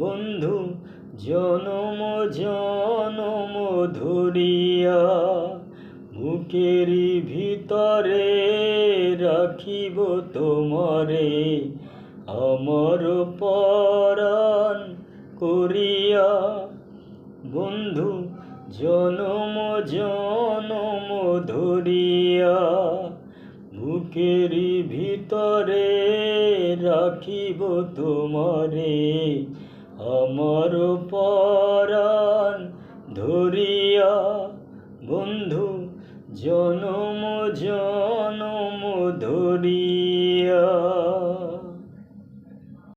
বন্ধু, জনম জনম ধরিয়া বুকেরই ভিতরে রাখিব তোমারে। আমার পরাণ করিয়া বন্ধু, জনম জনম ধরিয়া বুকেরই ভিতরে রাখিব তোমারে। আমার পরাণ ধরিয়া বন্ধু জনম জনম ধরিয়া।